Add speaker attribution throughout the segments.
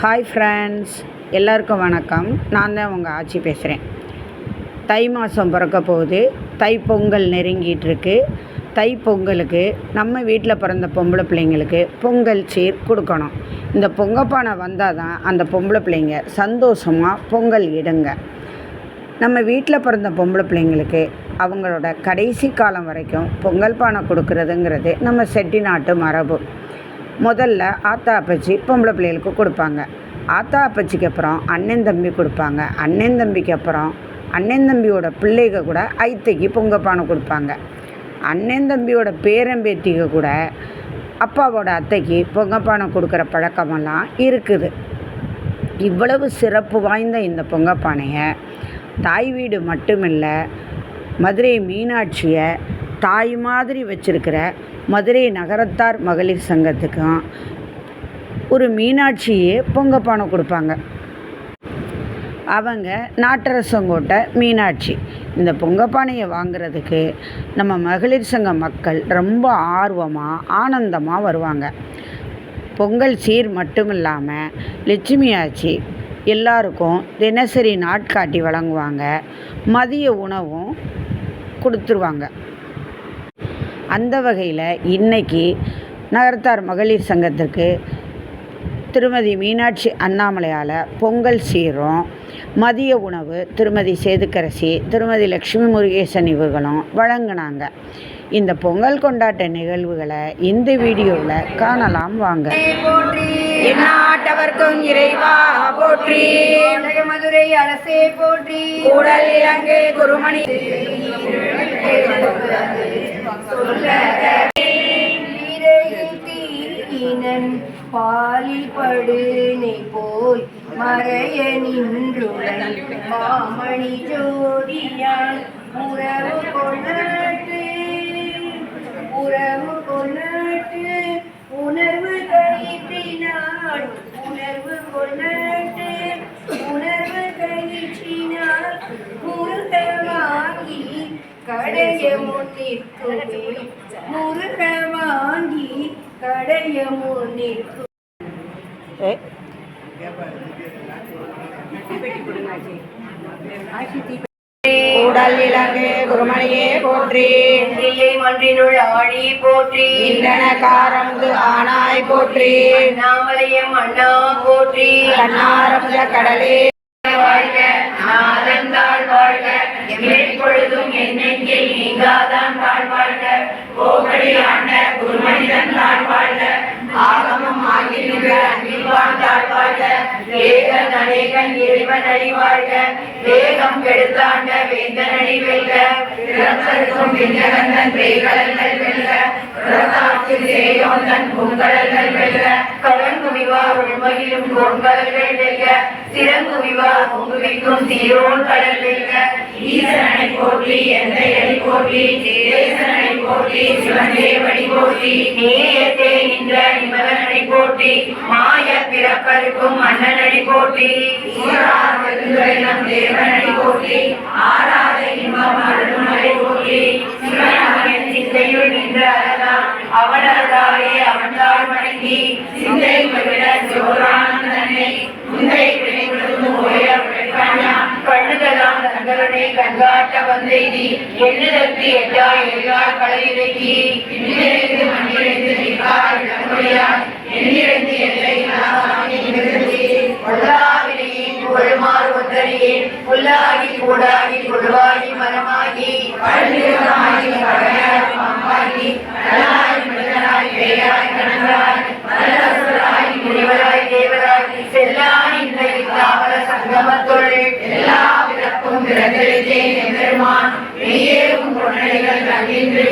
Speaker 1: Hi friends எல்லாருக்கும் வணக்கம். நான் தான் உங்கள் ஆட்சி பேசுகிறேன் தை மாதம் பிறக்க போகுது. தை பொங்கல் நெருங்கிட்டுருக்கு தை பொங்கலுக்கு நம்ம வீட்டில் பிறந்த பொம்பளை பிள்ளைங்களுக்கு பொங்கல் சீர் கொடுக்கணும். இந்த பொங்கப்பானை வந்தால் தான் அந்த பொம்பளை பிள்ளைங்க சந்தோஷமாக பொங்கல் இடுங்க. நம்ம வீட்டில் பிறந்த பொம்பளை பிள்ளைங்களுக்கு அவங்களோட கடைசி காலம் வரைக்கும் பொங்கல் பானை கொடுக்கறதுங்கிறது நம்ம செட்டிநாட்டு மரபு. முதல்ல ஆத்தா அப்பச்சி பொம்பளை பிள்ளைகளுக்கு கொடுப்பாங்க. ஆத்தா அப்பச்சிக்கு அப்புறம் அண்ணன் தம்பி கொடுப்பாங்க. அண்ணன் தம்பிக்கு அப்புறம் அண்ணன் தம்பியோட பிள்ளைக கூட ஐத்தைக்கு பொங்கப்பானை கொடுப்பாங்க. அண்ணன் தம்பியோட பேரம்பேத்திக்கு கூட அப்பாவோட அத்தைக்கு பொங்கப்பானை கொடுக்குற பழக்கமெல்லாம் இருக்குது. இவ்வளவு சிறப்பு வாய்ந்த இந்த பொங்கப்பானையை தாய் வீடு மட்டுமில்லை மதுரை மீனாட்சியை தாய் மாதிரி வச்சிருக்கிற மதுரை நகரத்தார் மகளிர் சங்கத்துக்கும் ஒரு மீனாட்சியே பொங்கப்பானை கொடுப்பாங்க. அவங்க நாட்டரசங்கோட்டை மீனாட்சி. இந்த பொங்கப்பானையை வாங்குறதுக்கு நம்ம மகளிர் சங்க மக்கள் ரொம்ப ஆர்வமாக ஆனந்தமாக வருவாங்க. பொங்கல் சீர் மட்டும் இல்லாமல் லட்சுமியாச்சி எல்லாருக்கும் தினசரி நாட்காட்டி வழங்குவாங்க. மதிய உணவும் கொடுத்துருவாங்க. அந்த வகையில் இன்னைக்கு நகரத்தார் மகளிர் சங்கத்திற்கு திருமதி மீனாட்சி அண்ணாமலையால் பொங்கல் சீரும் மதிய உணவு திருமதி சேதுக்கரசி திருமதி லக்ஷ்மி முருகேசன் இவர்களும் வழங்கினாங்க. இந்த பொங்கல் கொண்டாட்ட நிகழ்வுகளை இந்த வீடியோவில் காணலாம் வாங்க. இறைவா போற்றி.
Speaker 2: மதுரை அரசே போற்றி.
Speaker 1: கூடல் இலங்கை குருமணி.
Speaker 2: வீரையில் பாலில் படுனை போல் மறைய நின்றுடன் மாமணி ஜோதியான் உறவு கொண்டாட்டு உறவு கொண்டாட்டு உணர்வு கழிப்பினாள் உணர்வு கொண்டாட்டு முன்னிற்குமே முருக வாங்கி கடைய முன்னிற்கும்
Speaker 1: கூடல் இலங்கை குருமணியே போற்றி.
Speaker 2: இல்லை மன்றினுள் ஆழி போற்றி.
Speaker 1: இந்தன காரமுது ஆனாய் போற்றி.
Speaker 2: நாமலையம் அண்ணா போற்றி.
Speaker 1: கண்ணாரமுத கடலே.
Speaker 2: வாழ்க நாதந்தாள் வாழ்க. எப்பொழுதும் என்னெங்கில் நீங்காதான் தாழ்வாழ்க கோகடி ஆண்ட குருமனிதன் தாழ் வாழ்க. ஆகமம் ஆகி நின்ற தாழ்வாழ்க வாழ்ந்தாள் வேகன் அநேகன் இறைவன் அடிவாழ்க வேகம் கெடுத்தாண்ட வேந்தன் அடி வெல்க. பிறப்பருக்கும் விண்ணகந்தன் பேய்கடல்கள் வெல்க. பிரதாக்கு சேயோன் தன் பூங்கடல்கள் வெல்க கடன் குவிவார் உண்மையிலும் கோண்கடல்கள் வெல்க சிறங்குவிவார் பொங்குவிக்கும் சீரோன் கடல் வெல்க ஈசனனை போற்றி எந்த போற்றி தேசனனை போற்றி சிவந்தேவடி போற்றி நேயத்தே நின்ற நிமலனனை போற்றி மாய பிறப்பருக்கும் மன்னனடி போற்றி தேவனடி போற்றி ஆராத இன்பம் அருள்மலை போற்றி சிந்தையுள் நின்ற அழகான் அவனதாயே அவன்தாள் வணங்கி சிந்தை மகிழ சிவரானந்தனை முந்தை வினைவிழுந்து ஓய உழைப்பான் கண்ணுதலான் தங்களுடைய கண்காட்ட வந்தெய்தி எண்ணுதற்கு கலையிலக்கி நிற்கார் எல்லை புகழுமாறு ஒத்தரியே புல்லாகி கூடாகி புழுவாகி மரமாகி பழநிறமாகி பழையாய் பாம்பாகி நலாய் மனிதனாய் பேயாய் கணவராய் மலரசுராய் முனிவராய் தேவராய் செல்லாய் இந்த இல்லாவல சங்கமத்துள் எல்லா பிறப்பும் பிறந்தெழுத்தேன் எம்பெருமான். பொன்னடிகள் கண்டின்று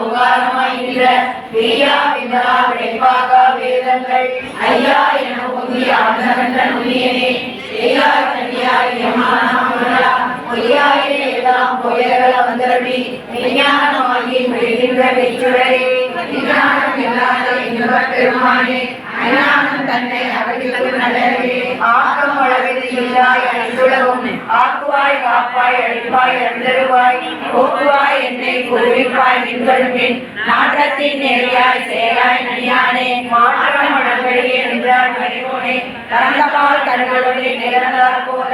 Speaker 2: ஓங்காரமாய் நின்ற வேதங்கள் ஐயா என பொங்கி ஆனந்தகண்டன் உரியனே ஐயா கண்ணியாய் யமானா பொய்யாயிரே எல்லாம் பொயர்கள வந்தரடி விஞ்ஞானமாகி மெழுகின்ற வெச்சுடரே விஞ்ஞானம் இல்லாத இன்ப பெருமானே அஞ்ஞானம் தன்னை அகற்றிக்கு நல்லவே ஆக்கம் அளவில் இல்லாய் அனைத்துலகும் ஆக்குவாய் காப்பாய் அழிப்பாய் அழுந்தருவாய் போக்குவாய் என்னை குருவிப்பாய் மின்கழும்பின் நாட்டத்தின் நேரியாய் சேராய் நனியானே மாற்றம் அழக என்றார் நின்றான் அறிவோனே கரந்தபால் கண்களுடைய நிகழ்ந்தார் போல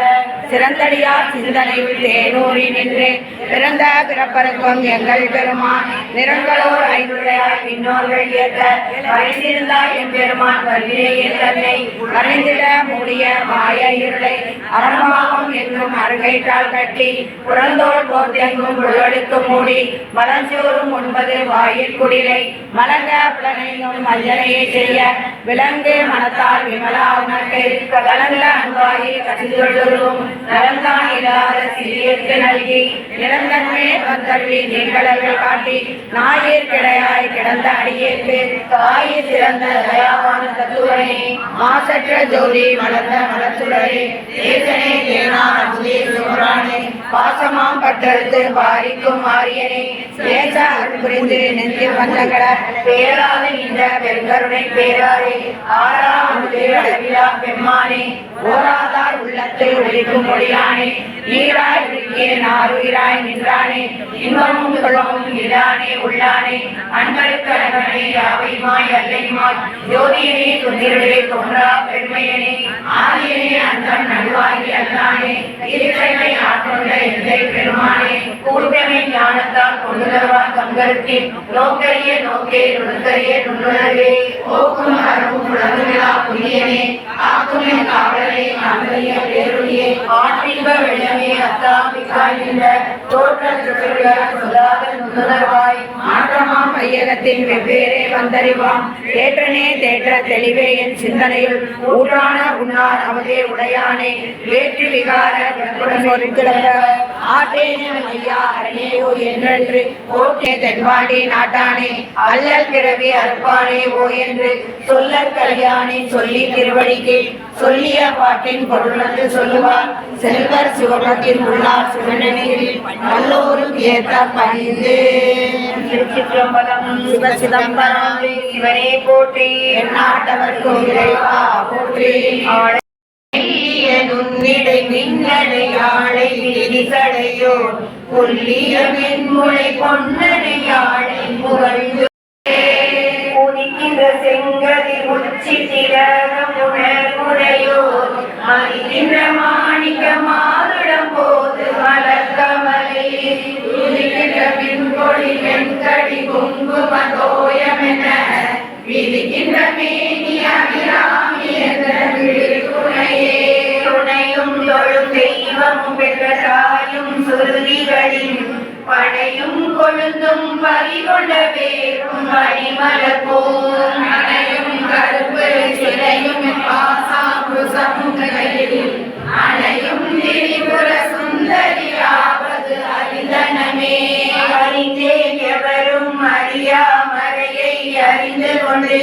Speaker 2: சிறந்தடியார் சிந்தனை தேனூரின் நின்று பிறந்த பிறப்பருக்கும் எங்கள் பெருமான். நிறங்களோர் ஐந்துடையார். இன்னோர்கள் ஏற்ற வரைந்திருந்தாய் என் பெருமான். வல்லியே தன்னை வரைந்திட மூடிய மாய இருளை அரம்பாகம் என்னும் அருகைட்டால் கட்டி புறந்தோல் போர்த்தெங்கும் புழலுக்கு மூடி மலஞ்சோறும் ஒன்பது வாயில் குடிலை மலங்க புலனையும் மஞ்சனையை செய்ய விலங்கு மனத்தால் விமலா உனக்கு கலந்த அன்பாயி கசிந்தொழுதும் நலந்தான் இல்லாத சிறியற்கு நல்கி நிலந்தன்மே வந்தருளி நீங்களர்கள் காட்டி நாயிற் கிடையாய் கிடந்த அடியேற்கு தாயி சிறந்த தயாவான தத்துவனே. மாசற்ற ஜோதி வளர்ந்த மலச்சுடரே தேசனே தேனார் புதிய சுமரானே. பாசமாம் பட்டெடுத்து பாரிக்கும் மாரியனே தேச அருள் புரிந்து நெஞ்சில் வந்தகட பேராது நின்ற பெருங்கருணை பேராரே. ஆறாம் அமுதே பெம்மானே. ஓராதார் உள்ளத்தில் ஒழிக்கும் மொழியானே நீராய் நான் நாருயிராய் நின்றானே இன்பமும் துன்பமும் இல்லானே உள்ளானே அன்பருக்கு அழகனே யாவையுமாய் அல்லையுமாய் ஜோதியனே துந்திருடே தோன்றா பெருமையனே ஆதியனே அந்தம் நல்வாகி அல்லானே இருக்கிறமை ஆட்கொண்ட எல்லை பெருமானே கூட்டமை ஞானத்தால் கொண்டு தருவார் தங்களுக்கு நோக்கரிய நோக்கே நுணுக்கரிய நுண்ணுணர்வே ஓக்கும் அறவும் உலகுமிழா புரியனே ஆக்குமே காவலே அன்பரிய பேருடைய ஆற்றின்ப வெள்ளமே அத்தா பிக்காயே தோற்ற திருவிழா சொல்லாத நுண்ணுணர்வாய் மாற்றமாம் மையகத்தின் வெவ்வேறே வந்தறிவாம். தேற்றனே தேற்ற தெளிவே என் சிந்தனையில் ஊற்றான உண்ணார் அவதே உடையானே. வேற்று விகார ஆட்டேனும் ஐயா அரணேயோ என்றென்று. ஓட்டே தென்பாண்டி நாட்டானே. அல்லல் பிறவி அறுப்பானே ஓ என்று சொல்லற் கல்யாணி சொல்லி திருவடிக்கு சொல்லிய பாட்டின் பொருளந்து சொல்லுவார் செல்வர் சிவபத்தின் உள்ளார் சிவனெனில். நல்லோரும் ஏத்த பணிந்து. திருச்சிற்றம்பலம் சிவ சிதம்பரம் சிவனே போற்றி. எந்நாட்டவர்க்கும் இறைவா போற்றி. மெல்லிய நுண்ணிடை மின்னடையாளை விரிசடையோ புல்லிய அணையும் திரிபுர சுந்தரியாவது அறிந்தனமே. அறிந்தேன் எவரும் அறியாமறையை அறிந்து கொண்டு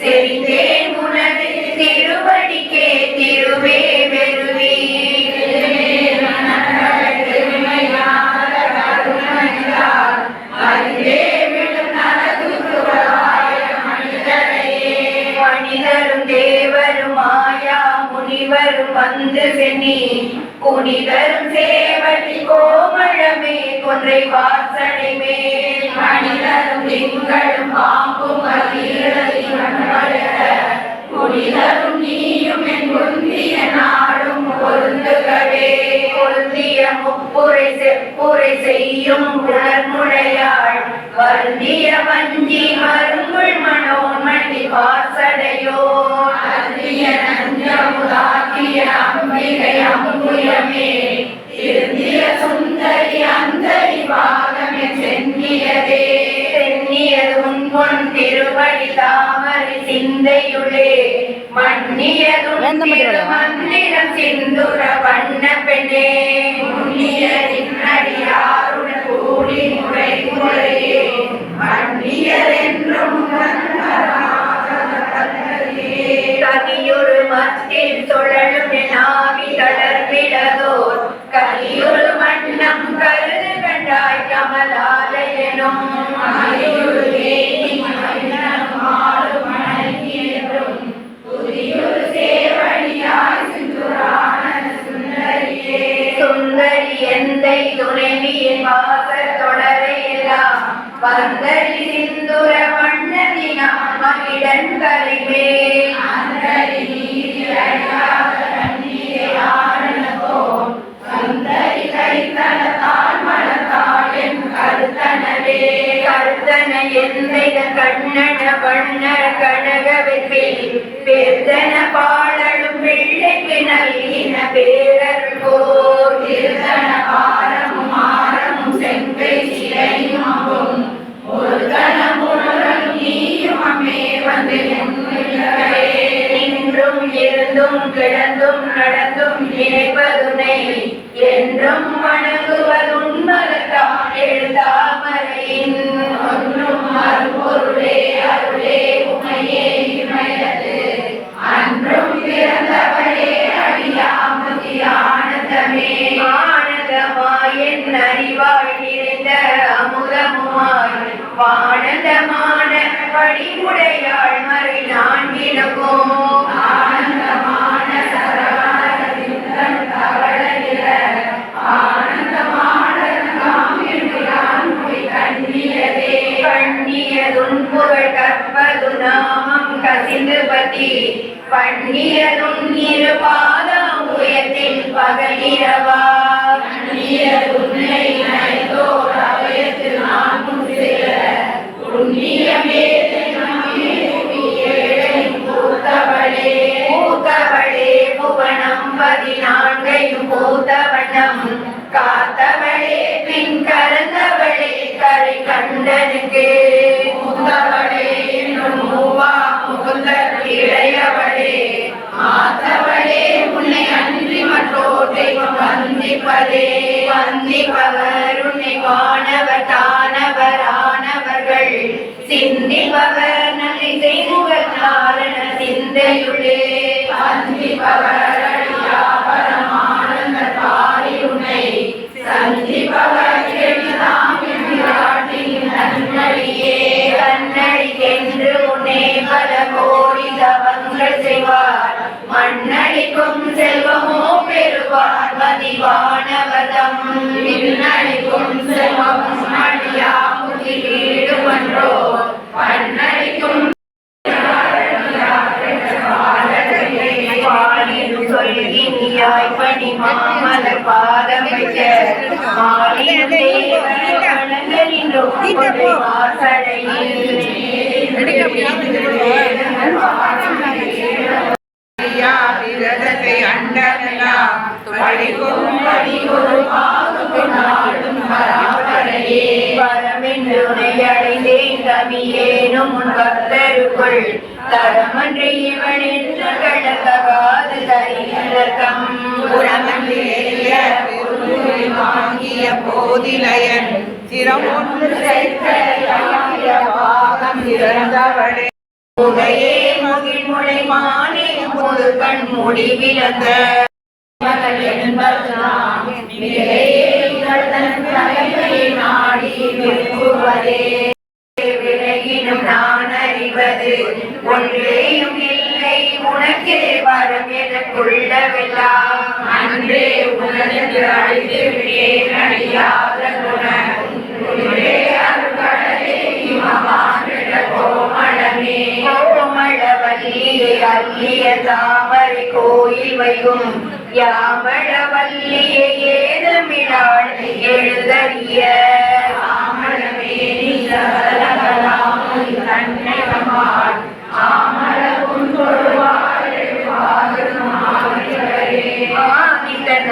Speaker 2: செறிந்தேன் உனது திருவடிக்கே திருவே புனிதரும் சேவடி கோமழமே கொன்றை வாசனை மேல் மனிதரும் திங்களும் பாம்பும் புனிதரும் நீயும் என் முந்திய நாடும் பொருந்துகவே. பொருந்திய முப்புரை செப்புரை செய்யும் உணர்முடையாள் வருந்திய வஞ்சி மருங்குள் மனோன்மணி வாசடையோ அந்திய நஞ்சமுதாக்கிய அம்புயமே திருந்திய சுந்தரி அந்தரி பாகமே சென்னியதே. சென்னியது உன் திருவடி தாமரை சிந்தையுளே. மன்னியதும் மந்திரம் சிந்துர வண்ண பெண்ணே முன்னியரின் அடியாருடன் கூடி முறை முறையே. மன்னியரென்றும் கனியொரு மத்தில் சுழலும் நாவி கலியொரு மன்னம் கருது கண்டாய் கமலாலயனும். வெற்றில் பாடலும் பிள்ளைக்கு நல்கின பேரருள் போர் திருத்தன பாரமும் ஆரமும் செங்கை சிலையும் அம்பும் ஒரு உணரும் நீயும் அம்மே வந்து என்றும் இருந்தும் கிடந்தும் நடந்தும் நினைப்பதுனை வானந்தமான வடிவுடையாள் மறை நான்கினுக்கும் ஆனந்தமான சரவணத்தின் தவளையில ஆனந்தமான கண்ணியதே கண்ணியதுன் புகழ் கற்பது நாமம் கசிந்து பதி பண்ணியதுன் இரு பாதம் உயர்த்தில் பகலிரவா புவனம் பதினான்கையும் பூத்தவண்ணம். காத்தவளே பின் கறந்தவளே கரை கண்டனுக்கு. பூத்தவளே மூவா முகுந்த இளையவளே. மாத்தவளே உன்னை அன்றி தெய்வம் வந்திப்பதே. வந்திப்பவர் உன்னை வானவர் சிந்திப்பவர் காரண சிந்தையுளே வந்திப்பவர் மண்ணடிக்கும் செல்வமோ பெறுவார் மதிவானவதம் விண்ணடிக்கும் செல்வமும் அடியா முதிரீடுமன்றோ பண்ணடிக்கும் நாடும் பராபரையே. வரமென்று உன்னை அடைந்தேன் தமியேனும் உன் பக்தருக்குள் தரமன்று இவன்
Speaker 3: போதிலையன் சிரமொன்று பாகம் இறந்தவளே
Speaker 2: மானே கண் நாடி விரும்புவதே. விலகினும் நான் அறிவது ஒன்றேயும் உனக்கே வரம் எனக்குள்ளவெல்லாம் அன்றே உனது அழித்து விட்டேன் அழியாத குணம். உன்னே அருள்கடலே இமமானிட கோமளமே. கோமளவல்லியை அள்ளிய தாமரை கோயில் யாமளவல்லியை ஏதமிழாள் எழுதறிய. ஆமளமே நிலவலகலாமும்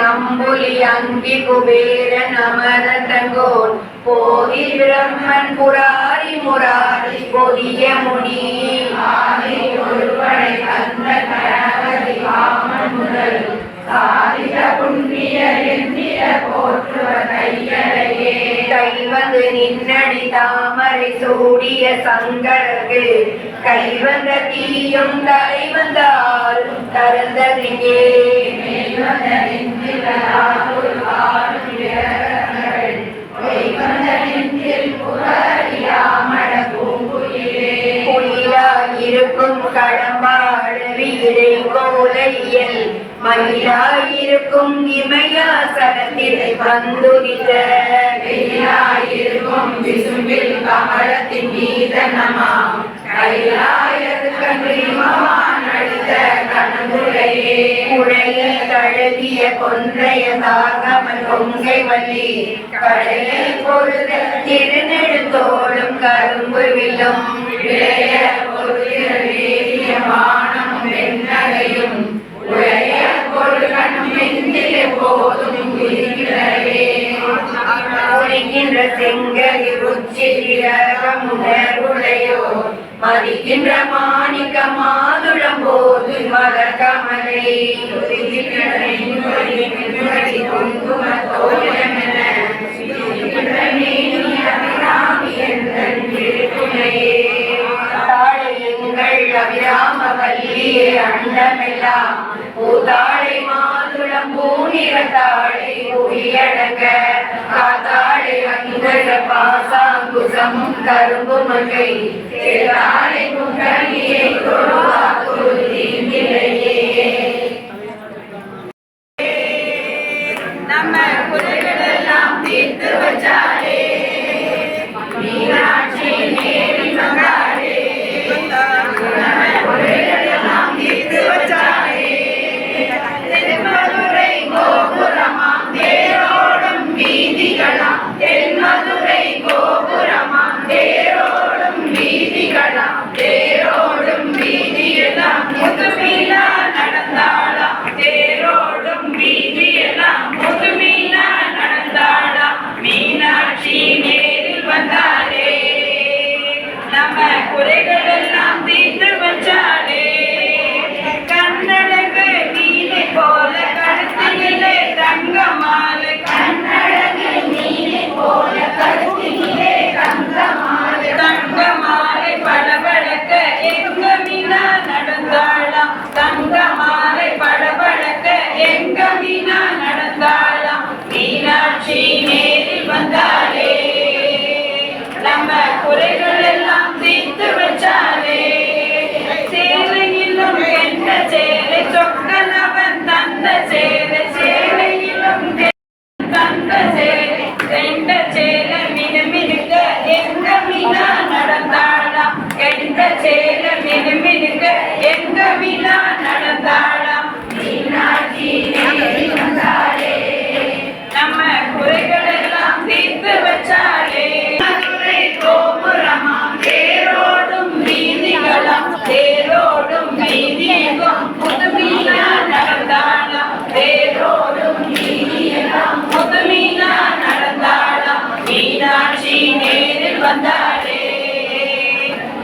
Speaker 2: நம்புலி அங்கி குபேரன் அமர தங்கோன். போதி பிரம்மன் புராரி முராரி பொதிய முனி. ஆதி ஒருவனை தந்த கணபதி காமன் முதல். சாதித புண்ணிய எந்திர போற்றுவ கையலையே கைவந்து நின்னடி தாமரை சூடிய சங்கரக்கு கைவந்த தீயும் தலைவந்தால் தரந்ததிங்கே இருக்கும் கடம்பாடு வீடை கோலையில்.
Speaker 4: மயிலாயிருக்கும் இமயாசனத்திலே வந்துரித
Speaker 2: வெயிலாயிருக்கும் விசும்பில் கமலத்தின் மீத
Speaker 4: நமா தழுவிய கொன்றைய தாகமன் கொங்கை வள்ளி. கடலை பொழுத திருநெடுத்தோடும் கரும்பு வில்லும்.
Speaker 2: விளைய பொருளிய மானம் வெண்ணகையும்
Speaker 4: மதிக்கின்ற மாணிக்க மாதுளம் போது மலர் கமலை அபிராம பள்ளியே அண்டமெல்லாம். பூத்தாழை மாதுளம் பூநிறத்தாழை ஒளியடங்க காத்தாழை அங்கர பாசாங்குசம் கரும்பு மகை தாழை முகனியை தொழுவாக்குள் தீங்கிலையே
Speaker 2: நம்ம குறைகள் எல்லாம் தீர்த்து வச்சாய் Yeah. దంగా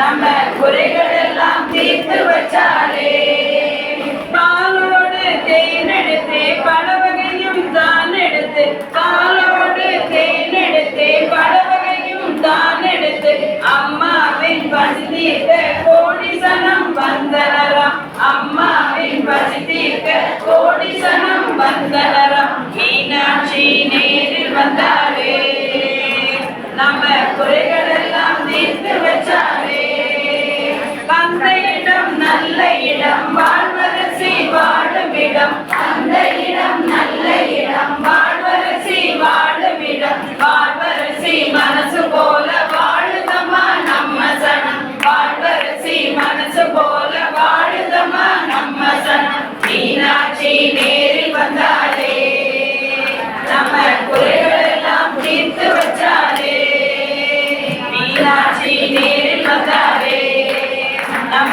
Speaker 2: நம்ம குறைகள் எல்லாம் தீர்த்து வச்சாரே. பாலோடு தேன் எடுத்தே பல வகையும் தான் எடுத்து பாலோடு தேன் எடுத்தே பல வகையும் தான் எடுத்து அம்மாவின் பசித்த போல வாழுதமா நம்ம சனம் மீனாட்சி நேரில் வந்தாலே நம்ம குறைகள் எல்லாம் தீர்த்து வச்சாலே மீனாட்சி நேரில் வந்தாலே நம்ம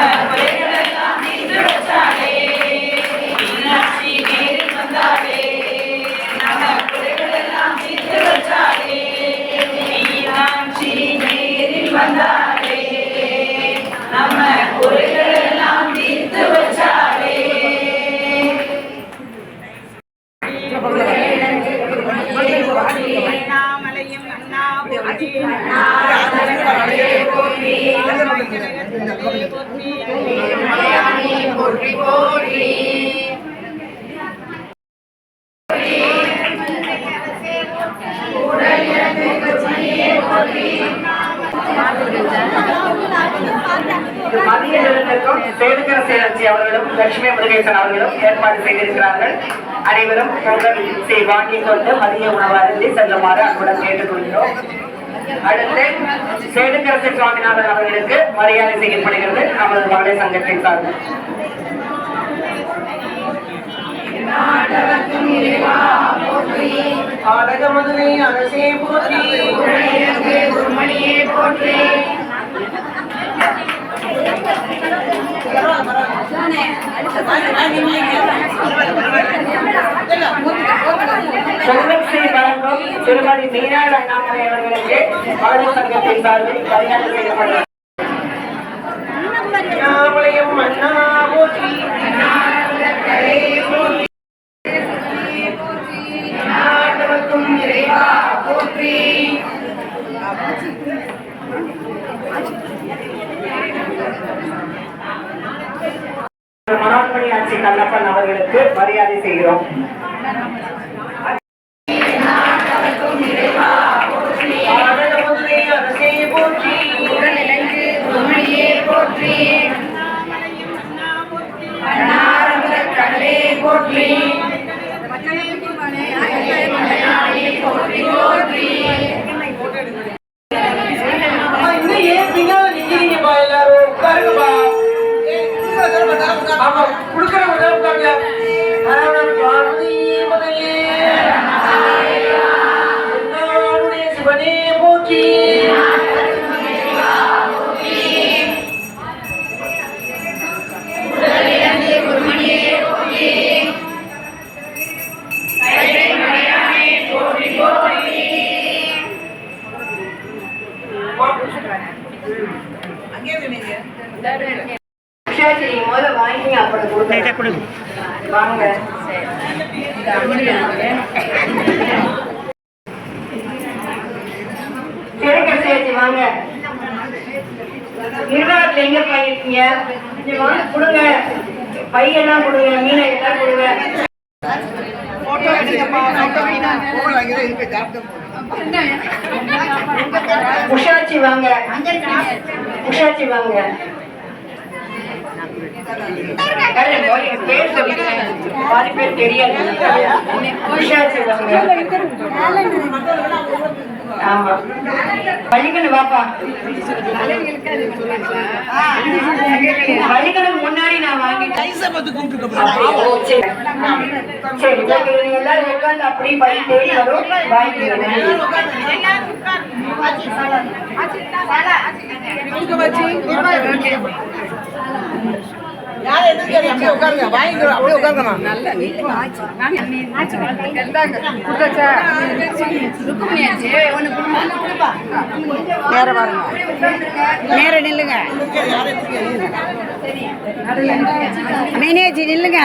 Speaker 5: சேலஞ்சி அவர்களும் லட்சுமி முருகேசன் அவர்களும் ஏற்பாடு செய்திருக்கிறார்கள். அனைவரும் பொங்கல் செய் வாங்கிக் கொண்டு மதிய உணவு அருந்தி செல்லுமாறு அன்புடன் கேட்டுக்கொள்கிறோம். அடுத்து சேதுக்கரசு சுவாமிநாதன் அவர்களுக்கு மரியாதை செய்யப்படுகிறது. நமது மகளிர் சங்கத்தின் சார்பில். அரசே போற்றி.
Speaker 2: குருமணியே போற்றி.
Speaker 5: பொங்கல் வழங்கும் திருமதி மீனாள் அண்ணாமலை அவர்களுக்கு மகளிர் சங்கத்தின் சார்பில் மரியாதை செய்யப்படுகிறது அண்ணாமலையும் அண்ணா போற்றி
Speaker 2: நாட்டவர்க்கும் இறைவா போற்றி
Speaker 5: மனோன்மணி கண்ணப்பன் அவர்களுக்கு மரியாதை செய்கிறோம். குடுக்கறவங்க
Speaker 2: கொடுங்க. பையெல்லாம் கொடுங்க மீனை எல்லாம் கொடுங்க உஷாச்சி வாங்க. உஷாச்சி வாங்க. பேர் சொல்லிக்கிறேன் பாதி பேர் தெரியாது. உஷாச்சி வாங்க. ஆமா. பள்ளிக்கணு வாப்பா. முன்னாடி நான் வாங்கிட்டேன். சரி. எல்லாரும் தேடி வரும். வாங்கிக்கிறேன்
Speaker 6: யாரும் எதிர்க்காதீங்க அப்படியே உட்காருங்க. வாங்கிக்கிறோம். அப்படியே உட்காருங்கம்மா.
Speaker 1: நேர பாருங்க. நேர நில்லுங்க. மேனேஜ் நில்லுங்க.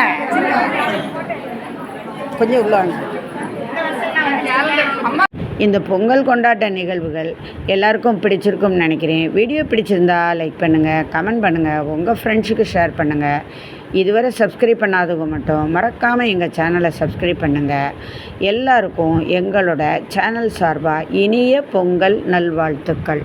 Speaker 1: கொஞ்சம் உள்ள வாங்க. இந்த பொங்கல் கொண்டாட்ட நிகழ்வுகள் எல்லாருக்கும் பிடிச்சிருக்கும்னு நினைக்கிறேன். வீடியோ பிடிச்சிருந்தா லைக் பண்ணுங்கள் கமெண்ட் பண்ணுங்கள் உங்கள் ஃப்ரெண்ட்ஸுக்கு ஷேர் பண்ணுங்கள் இதுவரை சப்ஸ்கிரைப் பண்ணாதவங்க மட்டும் மறக்காமல் எங்கள் சேனலை சப்ஸ்கிரைப் பண்ணுங்கள் எல்லாருக்கும் எங்களோட சேனல் சார்பாக இனிய பொங்கல் நல்வாழ்த்துக்கள்.